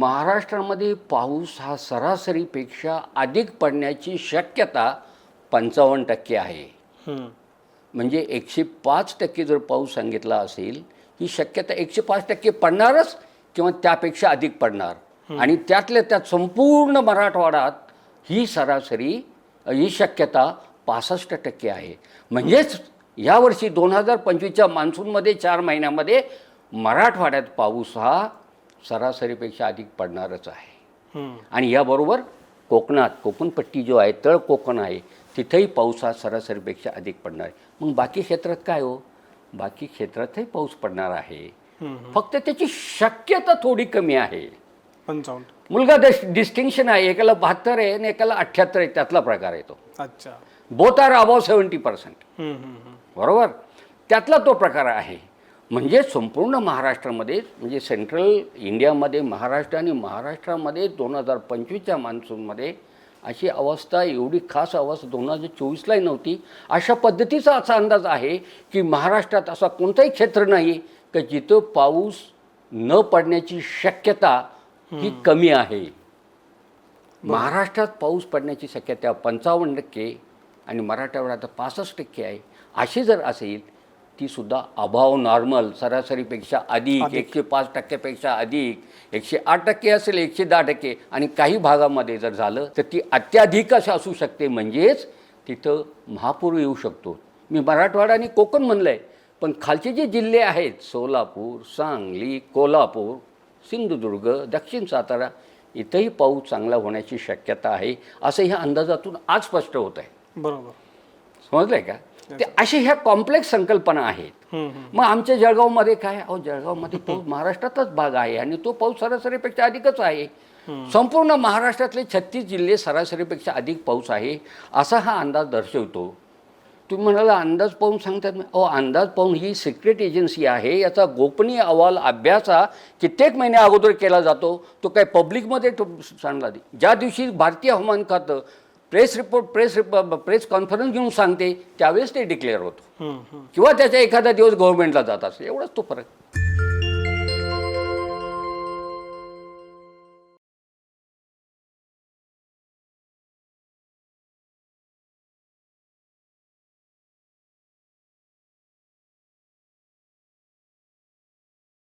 महाराष्ट्रामध्ये पाऊस हा सरासरीपेक्षा अधिक पडण्याची शक्यता पंचावन्न टक्के आहे. म्हणजे एकशे पाच टक्के जर पाऊस सांगितला असेल ही शक्यता एकशे पाच टक्के पडणारच किंवा त्यापेक्षा अधिक पडणार. आणि त्यातल्या त्यात संपूर्ण मराठवाड्यात ही सरासरी ही शक्यता पासष्ट टक्के आहे. म्हणजेच यावर्षी दोन हजार पंचवीसच्या मान्सूनमध्ये चार महिन्यामध्ये मराठवाड्यात पाऊस हा सरासरीपेक्षा अधिक पडणारच आहे. आणि याबरोबर कोकणात कोकणपट्टी जो आहे तळ कोकण आहे तिथेही पाऊस हा सरासरीपेक्षा अधिक पडणार आहे. मग बाकी क्षेत्रात काय हो? बाकी क्षेत्रातही पाऊस पडणार आहे. फक्त त्याची शक्यता थोडी कमी आहे. पंचावन्न. मुलगा डिस्टिंक्शन आहे एकाला बहात्तर आहे आणि एकाला अठ्ठ्याहत्तर आहे त्यातला प्रकार आहे तो. अच्छा. Both are above seventy percent. बरोबर? त्यातला तो प्रकार आहे. म्हणजे संपूर्ण महाराष्ट्रामध्ये म्हणजे सेंट्रल इंडियामध्ये महाराष्ट्र आणि महाराष्ट्रामध्ये दोन हजार पंचवीसच्या मान्सूनमध्ये अशी अवस्था एवढी खास अवस्था दोन हजार चोवीसलाही नव्हती. अशा पद्धतीचा असा अंदाज आहे की महाराष्ट्रात असा कोणताही क्षेत्र नाही की जिथं पाऊस न पडण्याची शक्यता ही कमी आहे. महाराष्ट्रात पाऊस पडण्याची शक्यता पंचावन्न टक्के आणि मराठवाड्यात पासष्ट टक्के आहे. अशी जर असेल ती सुद्धा अभाव नॉर्मल सरासरीपेक्षा अधिक एकशे पाच टक्क्यापेक्षा अधिक एकशे आठ टक्के असेल एकशे दहा टक्के आणि काही भागामध्ये जर झालं तर ती अत्याधिक अशी असू शकते. म्हणजेच तिथं महापूर येऊ शकतो. मी मराठवाडा आणि कोकण म्हणलं आहे पण खालचे जे जिल्हे आहेत सोलापूर सांगली कोल्हापूर सिंधुदुर्ग दक्षिण सातारा इथंही पाऊस चांगला होण्याची शक्यता आहे असं ह्या अंदाजातून आज स्पष्ट होत आहे बरोबर. समजलंय का? ते अशा ह्या कॉम्प्लेक्स संकल्पना आहेत. मग आमच्या जळगावमध्ये काय? अहो जळगावमध्ये पाऊस महाराष्ट्रातच भाग आहे आणि तो पाऊस सरासरीपेक्षा अधिकच आहे. संपूर्ण महाराष्ट्रातले छत्तीस जिल्हे सरासरीपेक्षा अधिक पाऊस आहे असा हा अंदाज दर्शवतो. तुम्ही म्हणाला अंदाज पाहून सांगतात ना. अहो अंदाज पाहून ही सिक्रेट एजन्सी आहे याचा गोपनीय अहवाल अभ्यास हा कित्येक महिन्या अगोदर केला जातो. तो काय पब्लिकमध्ये तो सांगला ज्या दिवशी भारतीय हवामान खातं press report press rep press conference घेऊन सांगते त्यावेळेस ते डिक्लेअर होतं. किंवा त्याचा एखादा दिवस गव्हर्नमेंटला जात असेल एवढाच तो फरक